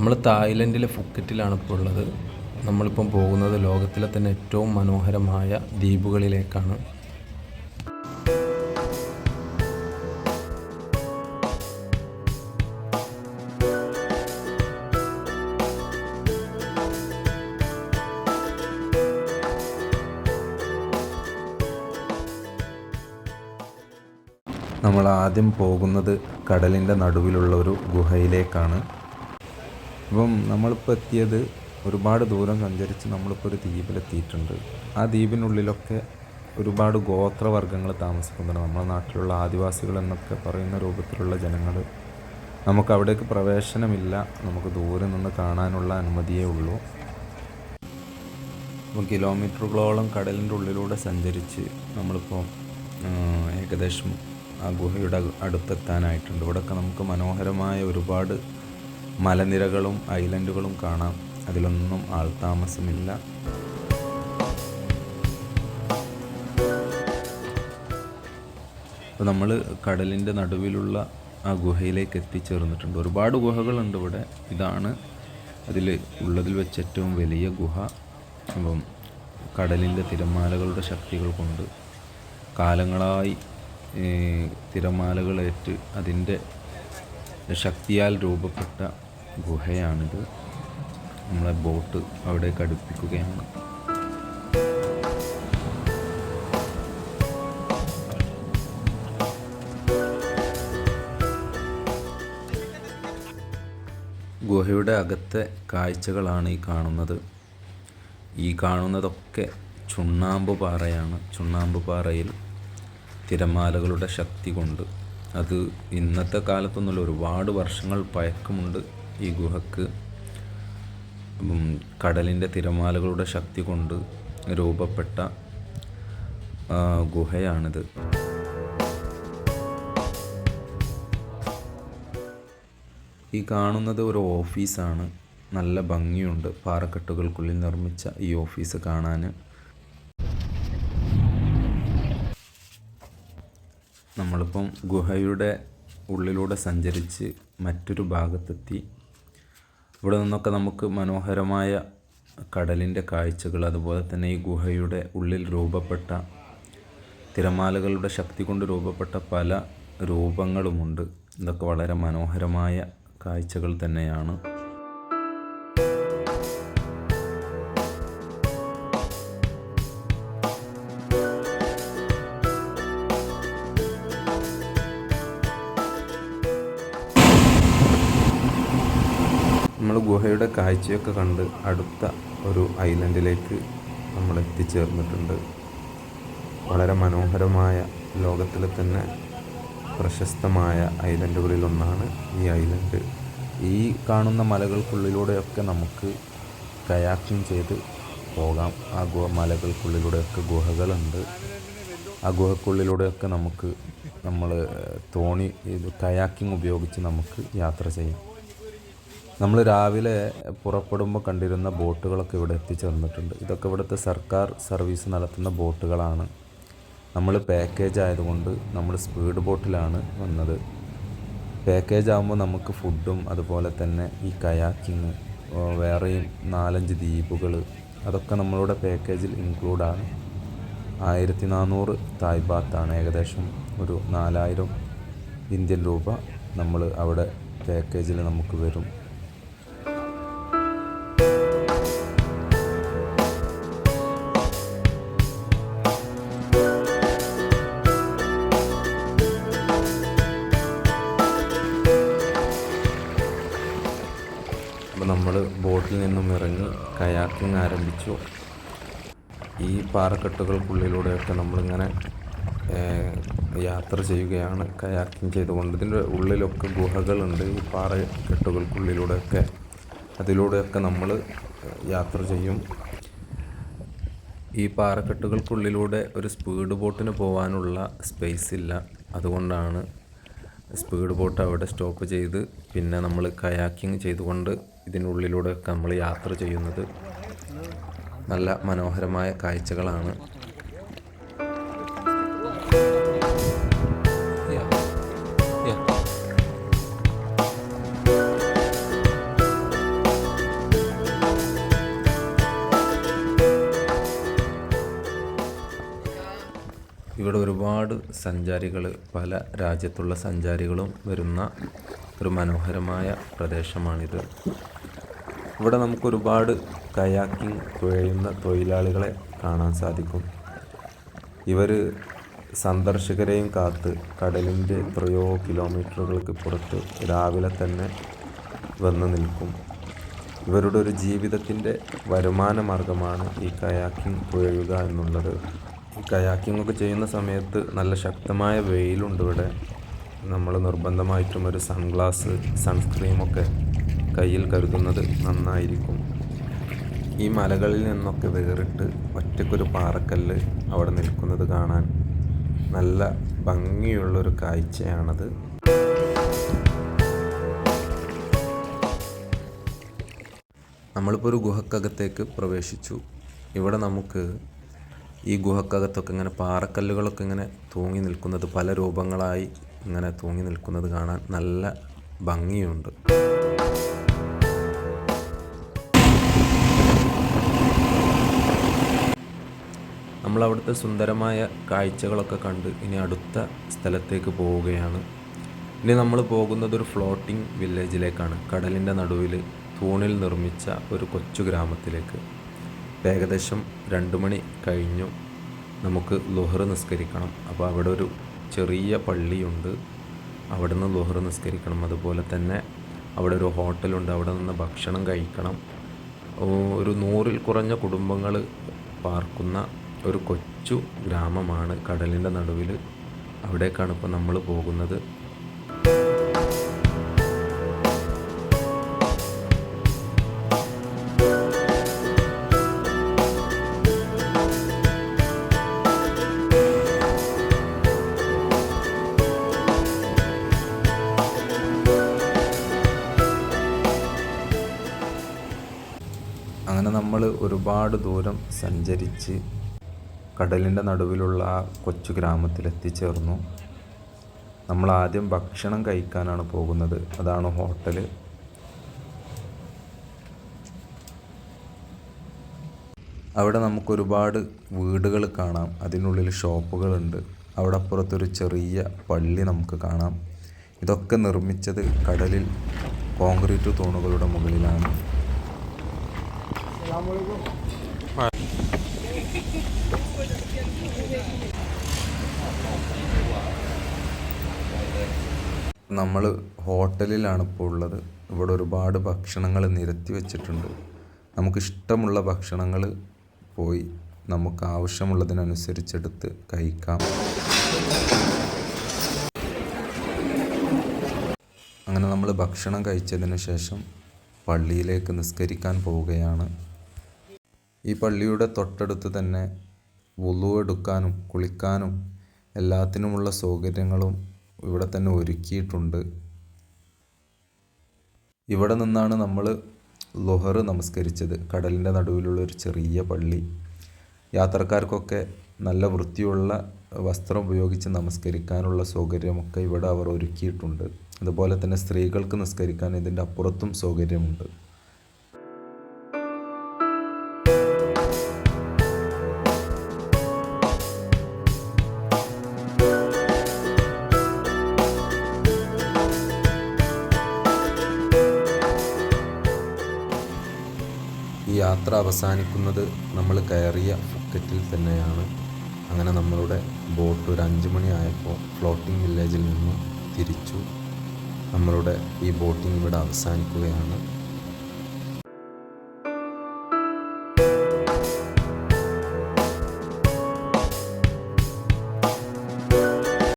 നമ്മൾ തായ്ലൻഡിലെ ഫുക്കറ്റിലാണ് ഇപ്പോൾ ഉള്ളത്. നമ്മളിപ്പം പോകുന്നത് ലോകത്തിലെ തന്നെ ഏറ്റവും മനോഹരമായ ദ്വീപുകളിലേക്കാണ്. നമ്മൾ ആദ്യം പോകുന്നത് കടലിന്റെ നടുവിലുള്ള ഒരു ഗുഹയിലേക്കാണ്. അപ്പം നമ്മളിപ്പോൾ എത്തിയത് ഒരുപാട് ദൂരം സഞ്ചരിച്ച് നമ്മളിപ്പോൾ ഒരു ദ്വീപിലെത്തിയിട്ടുണ്ട്. ആ ദ്വീപിനുള്ളിലൊക്കെ ഒരുപാട് ഗോത്രവർഗങ്ങൾ താമസിക്കുന്നുണ്ട്. നമ്മുടെ നാട്ടിലുള്ള ആദിവാസികൾ എന്നൊക്കെ പറയുന്ന രൂപത്തിലുള്ള ജനങ്ങൾ നമുക്ക് അവിടേക്ക് പ്രവേശനമില്ല. നമുക്ക് ദൂരെ നിന്ന് കാണാനുള്ള അനുമതിയേ ഉള്ളൂ. അപ്പോൾ കിലോമീറ്ററുകളോളം കടലിന്റെ ഉള്ളിലൂടെ സഞ്ചരിച്ച് നമ്മളിപ്പോൾ ഏകദേശം ആ ഗുഹയുടെ അടുത്തെത്താനായിട്ടുണ്ട്. ഇവിടെയൊക്കെ നമുക്ക് മനോഹരമായ ഒരുപാട് മലനിരകളും ഐലൻഡുകളും കാണാം. അതിലൊന്നും ആൾതാമസമില്ല. അപ്പോൾ നമ്മൾ കടലിന്റെ നടുവിലുള്ള ആ ഗുഹയിലേക്ക് എത്തിച്ചേർന്നിട്ടുണ്ട്. ഒരുപാട് ഗുഹകളുണ്ട് ഇവിടെ. ഇതാണ് അതിൽ ഉള്ളതിൽ വെച്ച് ഏറ്റവും വലിയ ഗുഹ. അപ്പം കടലിന്റെ തിരമാലകളുടെ ശക്തികൾ കൊണ്ട് കാലങ്ങളായി തിരമാലകളേറ്റ് അതിന്റെ ശക്തിയാൽ രൂപപ്പെട്ട ഗുഹയാണിത്. നമ്മളെ ബോട്ട് അവിടെ അടുപ്പിക്കുകയാണ്. ഗുഹയുടെ അകത്തെ കാഴ്ചകളാണ് ഈ കാണുന്നത്. ഈ കാണുന്നതൊക്കെ ചുണ്ണാമ്പ് പാറയാണ്. ചുണ്ണാമ്പ് പാറയിൽ തിരമാലകളുടെ ശക്തി കൊണ്ട്. അത് ഇന്നത്തെ കാലത്തൊന്നുമില്ല ഒരുപാട് വർഷങ്ങൾ പഴക്കമുണ്ട്. ഈ ഗുഹക്ക് കടലിന്റെ തിരമാലകളുടെ ശക്തി കൊണ്ട് രൂപപ്പെട്ട ഗുഹയാണിത്. ഈ കാണുന്നത് ഒരു ഓഫീസാണ്. നല്ല ഭംഗിയുണ്ട് പാറക്കെട്ടുകൾക്കുള്ളിൽ നിർമ്മിച്ച ഈ ഓഫീസ് കാണാൻ നമ്മളിപ്പം ഗുഹയുടെ ഉള്ളിലൂടെ സഞ്ചരിച്ച് മറ്റൊരു ഭാഗത്തെത്തി. ഇവിടെ നിന്നൊക്കെ നമുക്ക് മനോഹരമായ കടലിന്റെ കാഴ്ചകൾ അതുപോലെ തന്നെ ഈ ഗുഹയുടെ ഉള്ളിൽ രൂപപ്പെട്ട തിരമാലകളുടെ ശക്തി കൊണ്ട് രൂപപ്പെട്ട പല രൂപങ്ങളുമുണ്ട്. ഇതൊക്കെ വളരെ മനോഹരമായ കാഴ്ചകൾ തന്നെയാണ്. നമ്മൾ ഗുഹയുടെ കാഴ്ചയൊക്കെ കണ്ട് അടുത്ത ഒരു ഐലൻഡിലേക്ക് നമ്മൾ എത്തിച്ചേർന്നിട്ടുണ്ട്. വളരെ മനോഹരമായ ലോകത്തിലെ തന്നെ പ്രശസ്തമായ ഐലൻഡുകളിലൊന്നാണ് ഈ ഐലൻഡ്. ഈ കാണുന്ന മലകൾക്കുള്ളിലൂടെയൊക്കെ നമുക്ക് കയാക്കിംഗ് ചെയ്ത് പോകാം. ആ ഗുഹ മലകൾക്കുള്ളിലൂടെയൊക്കെ ഗുഹകളുണ്ട്. ആ ഗുഹക്കുള്ളിലൂടെയൊക്കെ നമുക്ക് നമ്മൾ തോണി ഇത് കയാക്കിംഗ് ഉപയോഗിച്ച് നമുക്ക് യാത്ര ചെയ്യാം. നമ്മൾ രാവിലെ പുറപ്പെടുമ്പോൾ കണ്ടിരുന്ന ബോട്ടുകളൊക്കെ ഇവിടെ എത്തിച്ചേർന്നിട്ടുണ്ട് ഇതൊക്കെ ഇവിടുത്തെ സർക്കാർ സർവീസ് നടത്തുന്ന ബോട്ടുകളാണ്. നമ്മൾ പാക്കേജ് ആയതുകൊണ്ട് നമ്മൾ സ്പീഡ് ബോട്ടിലാണ് വന്നത്. പാക്കേജ് ആകുമ്പോൾ നമുക്ക് ഫുഡും അതുപോലെ തന്നെ ഈ കയാക്കിങ് വേറെയും നാലഞ്ച് ദ്വീപുകൾ അതൊക്കെ നമ്മളുടെ പാക്കേജിൽ ഇൻക്ലൂഡാണ് ആയിരത്തി നാനൂറ് തായ്ബാത്താണ് ഏകദേശം ഒരു നാലായിരം ഇന്ത്യൻ രൂപ നമ്മൾ അവിടെ പാക്കേജിൽ നമുക്ക് വരും. ബോട്ടിൽ നിന്നും ഇറങ്ങി കയാക്കിങ് ആരംഭിച്ചു. ഈ പാറക്കെട്ടുകൾക്കുള്ളിലൂടെയൊക്കെ നമ്മളിങ്ങനെ യാത്ര ചെയ്യുകയാണ് കയാക്കിങ് ചെയ്തുകൊണ്ട്. ഇതിന്റെ ഉള്ളിലൊക്കെ ഗുഹകളുണ്ട് ഈ പാറക്കെട്ടുകൾക്കുള്ളിലൂടെയൊക്കെ. അതിലൂടെയൊക്കെ നമ്മൾ യാത്ര ചെയ്യും. ഈ പാറക്കെട്ടുകൾക്കുള്ളിലൂടെ ഒരു സ്പീഡ് ബോട്ടിന് പോകാനുള്ള സ്പേസ് ഇല്ല. അതുകൊണ്ടാണ് സ്പീഡ് ബോട്ട് അവിടെ സ്റ്റോപ്പ് ചെയ്ത് പിന്നെ നമ്മൾ കയാക്കിങ് ചെയ്തുകൊണ്ട് ഇതിനുള്ളിലൂടെ നമ്മൾ യാത്ര ചെയ്യുന്നത് നല്ല മനോഹരമായ കാഴ്ചകളാണ്. ഇവിടെ ഒരുപാട് സഞ്ചാരികൾ പല രാജ്യത്തുള്ള സഞ്ചാരികളും വരുന്ന ഒരു മനോഹരമായ പ്രദേശമാണിത്. ഇവിടെ നമുക്ക് ഒരുപാട് കയാക്കിംഗ് തുഴയുന്ന തൊഴിലാളികളെ കാണാൻ സാധിക്കും. ഇവർ സന്ദർശകരെയും കാത്ത് കടലിന്റെ എത്രയോ കിലോമീറ്ററുകൾക്ക് പുറത്ത് രാവിലെ തന്നെ വന്ന് നിൽക്കും. ഇവരുടെ ഒരു ജീവിതത്തിന്റെ വരുമാന മാർഗമാണ് ഈ കയാക്കിംഗ് തുഴയുക എന്നുള്ളത്. ഒക്കെ ചെയ്യുന്ന സമയത്ത് നല്ല ശക്തമായ വെയിലുണ്ട് ഇവിടെ. നമ്മൾ നിർബന്ധമായിട്ടും ഒരു സൺഗ്ലാസ് സൺസ്ക്രീമൊക്കെ കയ്യിൽ കരുതുന്നത് നന്നായിരിക്കും. ഈ മലകളിൽ നിന്നൊക്കെ വേറിട്ട് ഒറ്റക്കൊരു പാറക്കല്ല് അവിടെ നിൽക്കുന്നത് കാണാൻ നല്ല ഭംഗിയുള്ളൊരു കാഴ്ചയാണത്. നമ്മളിപ്പോൾ ഒരു ഗുഹക്കകത്തേക്ക് പ്രവേശിച്ചു. ഇവിടെ നമുക്ക് ഈ ഗുഹക്കകത്തൊക്കെ ഇങ്ങനെ പാറക്കല്ലുകളൊക്കെ ഇങ്ങനെ തൂങ്ങി നിൽക്കുന്നത് പല രൂപങ്ങളായി ഇങ്ങനെ തൂങ്ങി നിൽക്കുന്നത് കാണാൻ നല്ല ഭംഗിയുണ്ട്. നമ്മൾ അവിടുത്തെ സുന്ദരമായ കാഴ്ചകളൊക്കെ കണ്ട് ഇനി അടുത്ത സ്ഥലത്തേക്ക് പോവുകയാണ്. ഇനി നമ്മൾ പോകുന്നത് ഒരു ഫ്ലോട്ടിംഗ് വില്ലേജിലേക്കാണ് കടലിന്റെ നടുവിൽ തൂണിൽ നിർമ്മിച്ച ഒരു കൊച്ചു ഗ്രാമത്തിലേക്ക്. ഏകദേശം രണ്ട് മണി കഴിഞ്ഞു. നമുക്ക് ലുഹർ നിസ്കരിക്കണം. അപ്പോൾ അവിടെ ഒരു ചെറിയ പള്ളിയുണ്ട്. അവിടെ നിന്ന് ലുഹർ നിസ്കരിക്കണം. അതുപോലെ തന്നെ അവിടെ ഒരു ഹോട്ടലുണ്ട്. അവിടെ നിന്ന് ഭക്ഷണം കഴിക്കണം. ഒരു നൂറിൽ കുറഞ്ഞ കുടുംബങ്ങൾ പാർക്കുന്ന ഒരു കൊച്ചു ഗ്രാമമാണ്. കടലിന്റെ നടുവിൽ അവിടേക്കാണ് ഇപ്പോൾ നമ്മൾ പോകുന്നത്. ഒരുപാട് ദൂരം സഞ്ചരിച്ച് കടലിന്റെ നടുവിലുള്ള ആ കൊച്ചു ഗ്രാമത്തിലെത്തിച്ചേർന്നു. നമ്മൾ ആദ്യം ഭക്ഷണം കഴിക്കാനാണ് പോകുന്നത്. അതാണ് ഹോട്ടൽ അവിടെ നമുക്കൊരുപാട് വീടുകൾ കാണാം. അതിനുള്ളിൽ ഷോപ്പുകളുണ്ട്. അവിടെ അപ്പുറത്തൊരു ചെറിയ പള്ളി നമുക്ക് കാണാം. ഇതൊക്കെ നിർമ്മിച്ചത് കടലിൽ കോൺക്രീറ്റ് തൂണുകളുടെ മുകളിലാണ്. നമ്മൾ ഹോട്ടലിലാണ് ഇപ്പോൾ ഉള്ളത്. ഇവിടെ ഒരുപാട് ഭക്ഷണങ്ങൾ നിരത്തി വെച്ചിട്ടുണ്ട്. നമുക്കിഷ്ടമുള്ള ഭക്ഷണങ്ങൾ പോയി നമുക്ക് ആവശ്യമുള്ളതിനനുസരിച്ചെടുത്ത് കഴിക്കാം. അങ്ങനെ നമ്മൾ ഭക്ഷണം കഴിച്ചതിന് ശേഷം പള്ളിയിലേക്ക് നിസ്കരിക്കാൻ പോവുകയാണ്. ഈ പള്ളിയുടെ തൊട്ടടുത്ത് തന്നെ വുളു എടുക്കാനും കുളിക്കാനും എല്ലാത്തിനുമുള്ള സൗകര്യങ്ങളും ഇവിടെ തന്നെ ഒരുക്കിയിട്ടുണ്ട്. ഇവിടെ നിന്നാണ് നമ്മൾ ലൊഹർ നമസ്കരിച്ചത്. കടലിന്റെ നടുവിലുള്ള ഒരു ചെറിയ പള്ളി. യാത്രക്കാർക്കൊക്കെ നല്ല വൃത്തിയുള്ള വസ്ത്രം ഉപയോഗിച്ച് നമസ്കരിക്കാനുള്ള സൗകര്യമൊക്കെ ഇവിടെ അവർ ഒരുക്കിയിട്ടുണ്ട്. അതുപോലെ തന്നെ സ്ത്രീകൾക്ക് നിസ്കരിക്കാൻ ഇതിന്റെ അപ്പുറത്തും സൗകര്യമുണ്ട്. അവസാനിക്കുന്നത് നമ്മൾ കയറിയ ഫുക്കറ്റിൽ തന്നെയാണ്. അങ്ങനെ നമ്മളുടെ ബോട്ട് ഒരു അഞ്ച് മണിയായപ്പോൾ ഫ്ലോട്ടിംഗ് വില്ലേജിൽ നിന്ന് തിരിച്ചു. നമ്മളുടെ ഈ ബോട്ടിംഗ് ഇവിടെ അവസാനിക്കുകയാണ്.